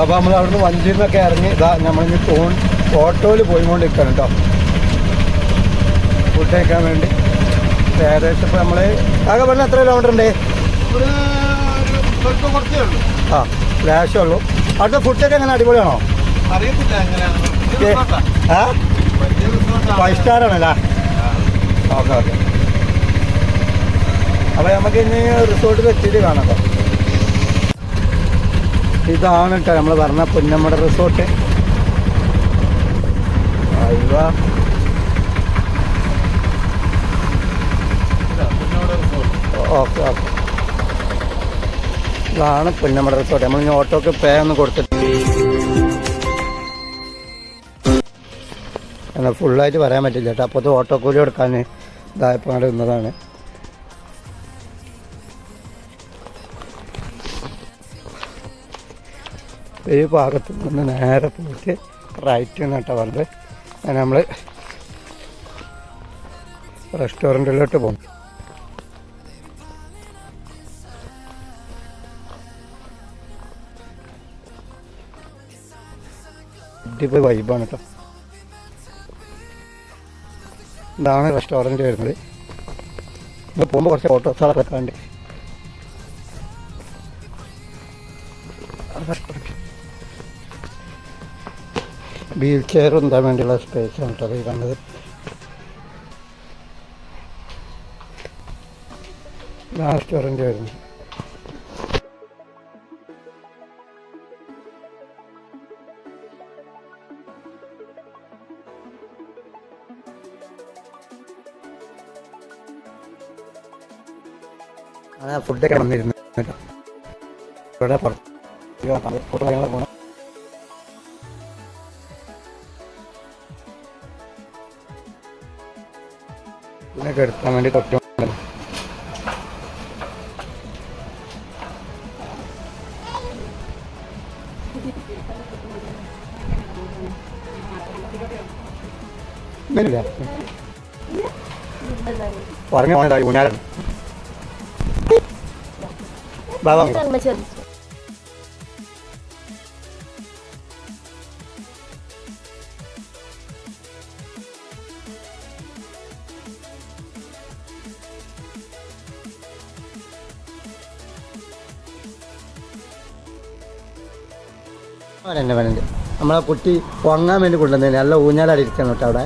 അപ്പോൾ നമ്മൾ അവിടുന്ന് വണ്ടിയിൽ നിന്നൊക്കെ ഇറങ്ങി ഇതാ നമ്മളിനി ഫോൺ ഓട്ടോയിൽ പോയിക്കൊണ്ടിരിക്കണം കേട്ടോ ഫുഡ് കഴിക്കാൻ വേണ്ടി. ഏകദേശം ഇപ്പോൾ നമ്മൾ ആകെ പറഞ്ഞ എത്ര കിലോമീറ്റർ ഉണ്ട്? ആ ലാശേ ഉള്ളൂ. അവിടുത്തെ ഫുഡൊക്കെ എങ്ങനെ? അടിപൊളിയാണോ? ആ. ഫൈവ് സ്റ്റാർ ആണല്ലേ? Okay okay. അപ്പോൾ നമുക്ക് ഇനി റിസോർട്ടിൽ എത്തിയിട്ട് കാണാം കേട്ടോ ഇതാണ് കേട്ടോ നമ്മൾ പറഞ്ഞ പുന്നമ്മട റിസോർട്ട്. Okay okay. ഇതാണ് പുന്നമ്മട റിസോർട്ട്. നമ്മൾ ഇനി ഓട്ടോക്ക് പേ ഒന്ന് കൊടുത്തിട്ട് എന്നാൽ ഫുള്ളായിട്ട് പറയാൻ പറ്റില്ല കേട്ടോ. അപ്പോൾ ഓട്ടോ കൂലി കൊടുക്കാൻ ഇതായപ്പോൾ ഇന്നതാണ് ഈ ഭാഗത്ത് നിന്ന് നേരെ പോയിട്ട് റൈറ്റ് കേട്ടോ പറഞ്ഞത് നമ്മൾ റെസ്റ്റോറന്റിലോട്ട് പോകും അടിപൊളി വൈബാണ് കേട്ടോ. ഇതാണ് റെസ്റ്റോറന്റ് വരുന്നത്. ഇവിടെ പോകുമ്പോൾ കുറച്ച് ഫോട്ടോസുകളൊക്കെ വെക്കാണ്ട് വീൽ ചെയർ എന്താ വേണ്ടിയുള്ള സ്പേസ് ആണ് കേട്ടോ. ഈ കണ്ടത് റെസ്റ്റോറന്റ് വരുന്നത് ഫുഡൊക്കെ വന്നിരുന്നു കേട്ടോ. ഇവിടെ പുറത്ത് ഫോട്ടോ പോകണം ഇതിനൊക്കെ എടുക്കാൻ വേണ്ടി തൊട്ട് പറഞ്ഞു പോയതായി ഊഞ്ഞാലാണ്. ബാബാ. തന്നെ വേണ്ട നമ്മളെ കുട്ടി പൊങ്ങാൻ വേണ്ടി കൊണ്ടുവന്നേ നല്ല ഊഞ്ഞാലാടി ഇരിക്കണം കേട്ടോ അവിടെ.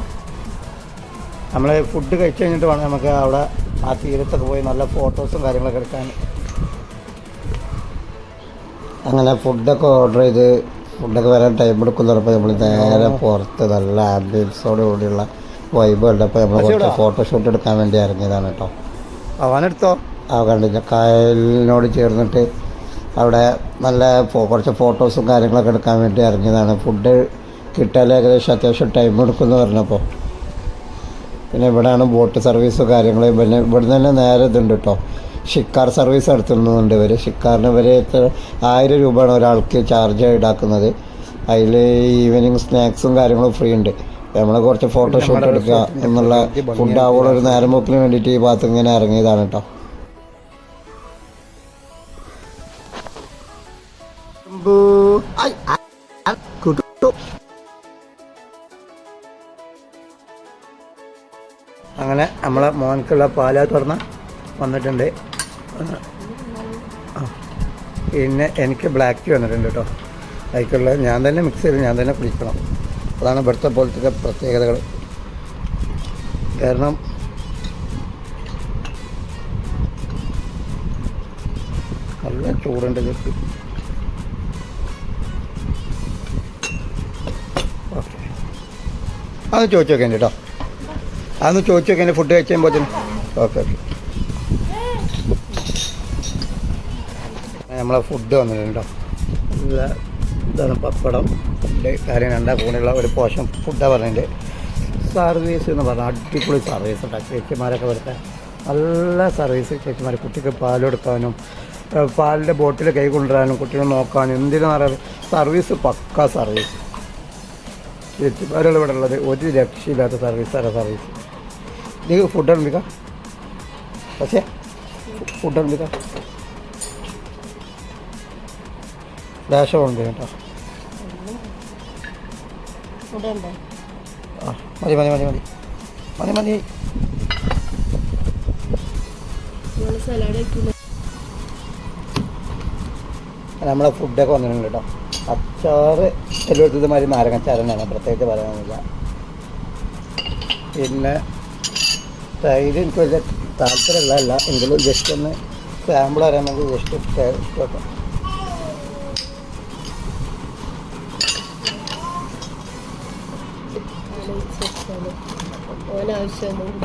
നമ്മൾ ഫുഡ് കഴിച്ചു കഴിഞ്ഞിട്ട് വേണം നമുക്ക് അവിടെ ആ തീരത്തൊക്കെ പോയി നല്ല ഫോട്ടോസും കാര്യങ്ങളൊക്കെ എടുക്കാൻ. അങ്ങനെ ഫുഡൊക്കെ ഓർഡർ ചെയ്ത് ഫുഡൊക്കെ വരാൻ ടൈം എടുക്കും പറഞ്ഞപ്പോൾ നമ്മൾ നേരെ പുറത്ത് നല്ല ആംബിയൻസോട് കൂടിയുള്ള വൈബ് കണ്ടപ്പോൾ നമ്മൾ കുറച്ച് ഫോട്ടോഷൂട്ട് എടുക്കാൻ വേണ്ടി ഇറങ്ങിയതാണ് കേട്ടോ. അവനെടുത്തോ? ആ കണ്ടില്ല. കായലിനോട് ചേർന്നിട്ട് അവിടെ നല്ല കുറച്ച് ഫോട്ടോസും കാര്യങ്ങളൊക്കെ എടുക്കാൻ വേണ്ടി ഇറങ്ങിയതാണ്. ഫുഡ് കിട്ടാൻ ഏകദേശം അത്യാവശ്യം ടൈം എടുക്കുമെന്ന് പറഞ്ഞപ്പോൾ. പിന്നെ ഇവിടെയാണ് ബോട്ട് സർവീസും കാര്യങ്ങൾ പിന്നെ ഇവിടെ തന്നെ നേരെ ഇതുണ്ട് കേട്ടോ. ഷിക്കാർ സർവീസ് നടത്തുന്നുണ്ട് ഇവർ ഷിക്കാറിന് ഇവർ ആയിരം രൂപയാണ് ഒരാൾക്ക് ചാർജ് ഈടാക്കുന്നത്. അതിൽ ഈവനിങ് സ്നാക്സും കാര്യങ്ങളും ഫ്രീ ഉണ്ട്. നമ്മൾ കുറച്ച് ഫോട്ടോഷൂട്ട് എടുക്കുക എന്നുള്ള ഫുഡ് ആവുള്ള ഒരു നേരം പോക്കിന് വേണ്ടിയിട്ട് ഈ ഭാഗത്ത് ഇങ്ങനെ ഇറങ്ങിയതാണ് കേട്ടോ. അങ്ങനെ നമ്മളെ മോൻക്കുള്ള പാല തുറന്ന് വന്നിട്ടുണ്ട്. പിന്നെ എനിക്ക് ബ്ലാക്ക് ടീ വന്നിട്ടുണ്ട് കേട്ടോ. അതിക്കുള്ള ഞാൻ തന്നെ മിക്സ് ചെയ്ത് ഞാൻ തന്നെ കുടിക്കണം. അതാണ് ഇവിടുത്തെ പോലത്തെ പ്രത്യേകതകൾ. കാരണം നല്ല ചൂടുണ്ട് ഇതൊക്കെ അതൊന്ന് ചോദിച്ചു നോക്കേണ്ട കേട്ടോ അതൊന്ന് ചോദിച്ചു നോക്കേണ്ട ഫുഡ് കഴിച്ചാൽ കഴിയുമ്പോഴത്തേനും ഓക്കെ ഓക്കെ. നമ്മളെ ഫുഡ് വന്നിട്ടുണ്ടോ നല്ല ഇതാണ് പപ്പടം ഫുഡ് കാര്യം രണ്ടാ കൂടെയുള്ള ഒരു പോഷൻ ഫുഡാണ് പറഞ്ഞിട്ടുണ്ട് സർവീസ് എന്ന് പറഞ്ഞാൽ അടിപൊളി സർവീസ് ഉണ്ടാക്കി ചേച്ചിമാരൊക്കെ വരുത്താൻ നല്ല സർവീസ് ചേച്ചിമാർ കുട്ടിക്ക് പാൽ കൊടുക്കാനും പാലിന്റെ ബോട്ടിൽ കൈ കൊണ്ടുവരാനും കുട്ടികളെ നോക്കാനും എന്തിനാ പറയുക? സർവീസ് പക്ക സർവീസ് ചേച്ചിമാരുള്ള ഇവിടെ ഉള്ളത്. ഒരു രക്ഷയില്ലാത്ത സർവീസാണ് സർവീസ് നിങ്ങൾ ഫുഡ് അനുഭവിക്കാം പക്ഷേ ഫുഡ് അനുഭവിക്കാം ദേശമുണ്ട് കേട്ടോ. ആ മതി മതി മതി മതി. മതി മതി. നമ്മളെ ഫുഡൊക്കെ വന്നിട്ടുണ്ട് കേട്ടോ. അച്ചാറ് എല്ലായിടത്തും മാതിരി നാരങ്ങച്ചാറ് തന്നെയാണ് പ്രത്യേകിച്ച് പറയാനില്ല. പിന്നെ തൈര് എനിക്ക് വലിയ താല്പര്യമുള്ളതല്ല. എങ്കിലും ജസ്റ്റ് ഒന്ന് സാമ്പിൾ അറിയാമെങ്കിൽ ജസ്റ്റ് ടേസ്റ്റ് വെക്കാം ഓനാവശ്യമൊന്നും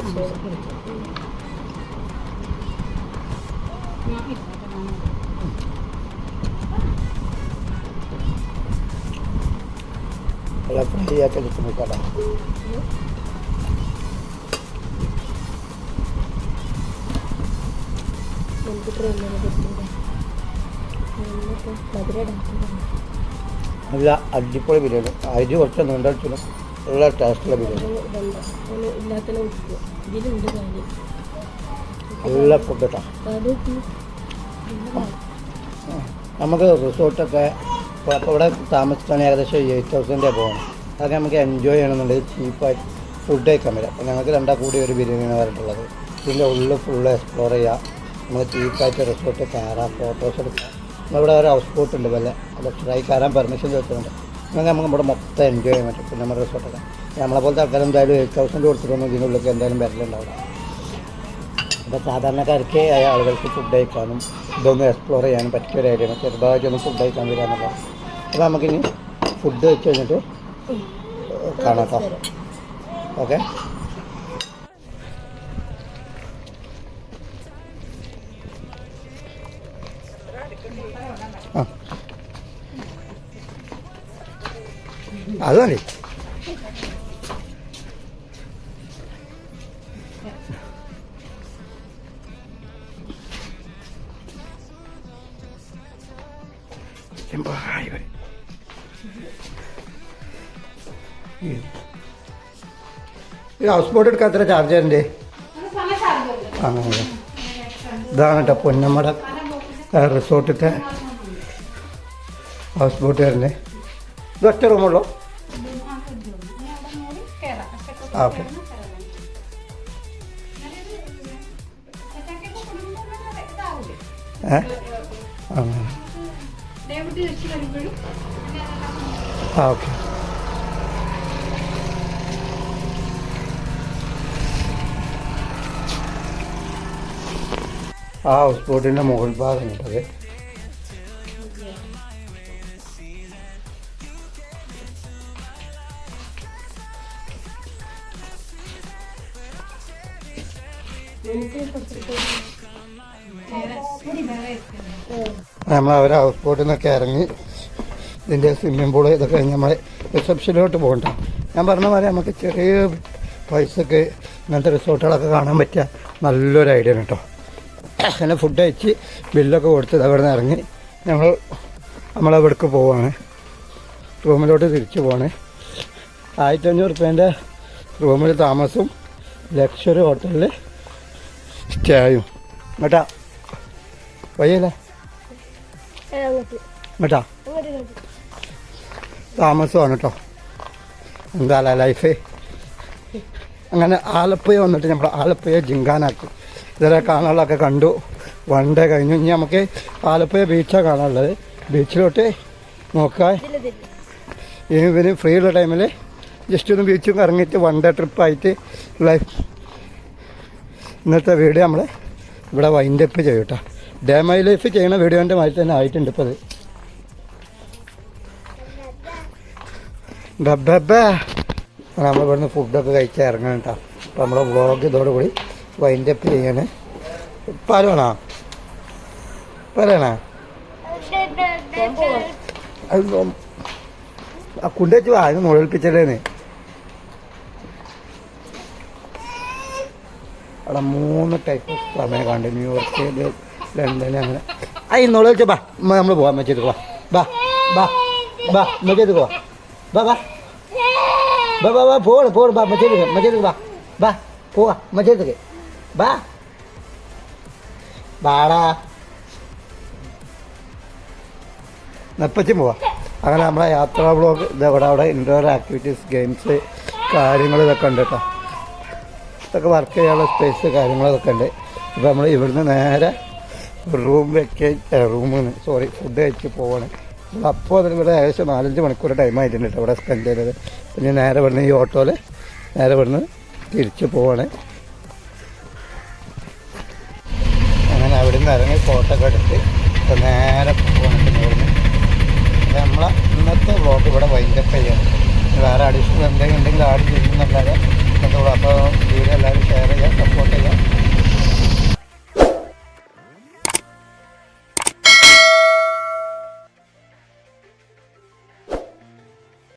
നമുക്ക് ട്രെയിനിനെ പറ്റില്ല മധുര നല്ല അടിപൊളി ബിരിയാണി. അരി കുറച്ച് നീണ്ടടിച്ചിലും നല്ല ടേസ്റ്റുള്ള ബിരിയാണി. നല്ല ഫുഡ് കേട്ടോ നമുക്ക് റിസോർട്ടൊക്കെ അപ്പോൾ ഇവിടെ താമസിക്കാൻ ഏകദേശം എയ്റ്റ് തൗസൻഡ് പോകണം അതൊക്കെ നമുക്ക് എൻജോയ് ചെയ്യണമെന്നുണ്ടെങ്കിൽ ചീപ്പായിട്ട് ഫുഡ് കഴിക്കാൻ പറ്റും അപ്പോൾ ഞങ്ങൾക്ക് രണ്ടാ കൂടി ഒരു ബിരിയാണിയാണ് പറഞ്ഞിട്ടുള്ളത്. ഇതിന്റെ ഉള്ളിൽ ഫുള്ള് എക്സ്പ്ലോർ ചെയ്യാം. നമുക്ക് ചീപ്പായിട്ട് റിസോർട്ട് കയറാം ഫോട്ടോസ് എടുക്കാം. നമ്മളിവിടെ ഒരു ഹൗസ് ബോട്ട് ഉണ്ട് വല്ല. ട്രൈ കയറാൻ പെർമിഷൻ ചോദിച്ചിട്ടുണ്ട്. അങ്ങനെ നമുക്ക് നമ്മുടെ മൊത്തം എൻജോയ് ചെയ്യാൻ പറ്റും. പിന്നെ നമ്മുടെ റിസോർട്ടൊക്കെ നമ്മളെ പോലത്തെ ആൾക്കാർ എന്തായാലും എയ്റ്റ് തൗസൻഡ് കൊടുത്തിട്ടൊന്നും ഇതിനുള്ളിലേക്ക് എന്തായാലും വരലുണ്ടാവില്ല. അപ്പോൾ സാധാരണക്കാർക്ക് ആളുകൾക്ക് ഫുഡ് കഴിക്കാനും ഇതൊന്ന് എക്സ്പ്ലോർ ചെയ്യാനും പറ്റിയ ഒരു ഐഡിയ ചെറുതായിട്ടൊന്ന് ഫുഡ് കഴിക്കാൻ വരിക എന്നുള്ളത്. അപ്പോൾ നമുക്കിനി ഫുഡ് വെച്ച് കഴിഞ്ഞിട്ട് കാണാം കേട്ടോ. ഓക്കെ അത് മതി. ചെമ്പായി വരും ഈ ഹൗസ് ബോട്ട് എടുക്കാൻ എത്ര ചാർജ് ഉണ്ട് ആ അതെ. ഇതാണ് കേട്ടോ പൊന്നമ്മയുടെ റിസോർട്ടിലത്തെ ഹൗസ് ബോട്ട് തരുന്നത് ഇത് ഒറ്റ റൂമുള്ളൂ ആ ഓക്കെ ഏ ആ ആ ഓക്കെ. ആ ഹൗസ് ബോട്ടിന്റെ മുകൾ ഭാഗം കേട്ടത് നമ്മൾ അവർ ഹൗസ് ബോട്ടിൽ നിന്നൊക്കെ ഇറങ്ങി ഇതിന്റെ സ്വിമ്മിംഗ് പൂൾ ഇതൊക്കെ കഴിഞ്ഞ് നമ്മൾ റിസപ്ഷനിലോട്ട് പോകണ്ട. ഞാൻ പറഞ്ഞ പോലെ നമുക്ക് ചെറിയ പൈസക്ക് ഇങ്ങനത്തെ റിസോർട്ടുകളൊക്കെ കാണാൻ പറ്റിയ നല്ലൊരു ഐഡിയ കേട്ടോ അങ്ങനെ ഫുഡ് കഴിച്ച് ബില്ലൊക്കെ കൊടുത്ത് അവിടെ നിന്ന് ഇറങ്ങി ഞങ്ങൾ നമ്മളവിടേക്ക് പോവാണ്. റൂമിലോട്ട് തിരിച്ചു പോവാണ്. ആയിരത്തഞ്ഞൂറ് റുപ്യേന്റെ റൂമിൽ താമസവും ലക്ഷറി ഹോട്ടലിൽ സ്റ്റേയും കേട്ടാ? വയ്യല്ലേ? കേട്ടാ താമസമാണ് കേട്ടോ. എന്താ ലൈഫ് അങ്ങനെ ആലപ്പുഴ വന്നിട്ട് നമ്മൾ ആലപ്പുഴ ജിങ്കാനാക്കി. ഇതുവരെ കാണാനുള്ളതൊക്കെ കണ്ടു. വൺ ഡേ കഴിഞ്ഞു. ഇനി നമുക്ക് ആലപ്പുഴ ബീച്ചാണ് കാണാനുള്ളത്. ബീച്ചിലോട്ട് നോക്കാം. ഇതിലിതില്ല ഇനി ഇവന് ഫ്രീ ഉള്ള ടൈമിൽ ജസ്റ്റ് ഒന്ന് ബീച്ചും കറങ്ങിയിട്ട് വൺ ഡേ ട്രിപ്പായിട്ട് ലൈഫ് ഇന്നത്തെ വീഡിയോ നമ്മൾ ഇവിടെ വൈൻഡപ്പ് ചെയ്യും കേട്ടോ. ഡേ മൈ ലൈഫ് ചെയ്യണ വീഡിയോന്റെ മാതിരി തന്നെ ആയിട്ടുണ്ട് ഇപ്പോൾ അത് നമ്മൾ ഇവിടുന്ന് ഫുഡൊക്കെ കഴിച്ച് ഇറങ്ങണം കേട്ടോ. അപ്പോൾ നമ്മുടെ വ്ളോഗ് ഇതോടുകൂടി വൈൻഡ് അപ്പ് ചെയ്യാണ്. പാലാണോ? ആ കുണ്ടച്ച് വാ അത് മുഴൽപ്പിച്ചതേന്ന് അവിടെ മൂന്ന് ടൈപ്പ് സമയം കണ്ട്. ന്യൂയോർക്ക് ലണ്ടൻ അങ്ങനെ. ആ ഈ നുഴൽച്ച ബാ. നമ്മൾ പോവാം മച്ചേക്ക് വാ ബാ ബാ ബാ മച്ചേക്ക് പോവാ. ബാ ബാ. ബാ ബാ ബാ പോണ് പോണ് ബാ മച്ചേക്ക് മച്ചേക്ക് ബാ. ബാ പോവാ മച്ചേക്ക് ബാ. ബാടാ. നെപ്പച്ചും പോവാം. അങ്ങനെ നമ്മളെ യാത്രാ ബ്ലോഗ് ഇതവിടെ അവിടെ ഇൻഡോർ ആക്ടിവിറ്റീസ് ഗെയിംസ് കാര്യങ്ങൾ ഇതൊക്കെ ഉണ്ട് കേട്ടോ. ഇതൊക്കെ വർക്ക് ചെയ്യാനുള്ള സ്പേസ് കാര്യങ്ങളൊക്കെ ഉണ്ട്. ഇപ്പോൾ നമ്മൾ ഇവിടുന്ന് നേരെ റൂം വെക്കേ റൂമിന് സോറി ഫുഡ് കഴിച്ച് പോവാണ്. അപ്പോൾ അതിന് ഇവിടെ ഏകദേശം നാലഞ്ച് മണിക്കൂർ ടൈം ആയിട്ടുണ്ട് കേട്ടോ ഇവിടെ സ്പെൻഡ് ചെയ്തത്. പിന്നെ നേരെ ഇവിടുന്ന് ഈ ഓട്ടോയിൽ നേരെ ഇവിടുന്ന് തിരിച്ച് പോവാണ്. അങ്ങനെ അവിടെ നിന്ന് ഇറങ്ങി ഫോട്ടോ എടുത്ത് ഇപ്പം നേരെ പോകണം നമ്മളെ ഇന്നത്തെ ബ്ലോക്ക് ഇവിടെ വൈൻഡപ്പ് ചെയ്യാം വേറെ അഡീഷണൽ എന്തെങ്കിലും ഉണ്ടെങ്കിൽ ആഡ് ചെയ്യുന്നുണ്ടാകാം അപ്പോൾ വീഡിയോ എല്ലാവരും ഷെയർ ചെയ്യാം സപ്പോർട്ട് ചെയ്യാം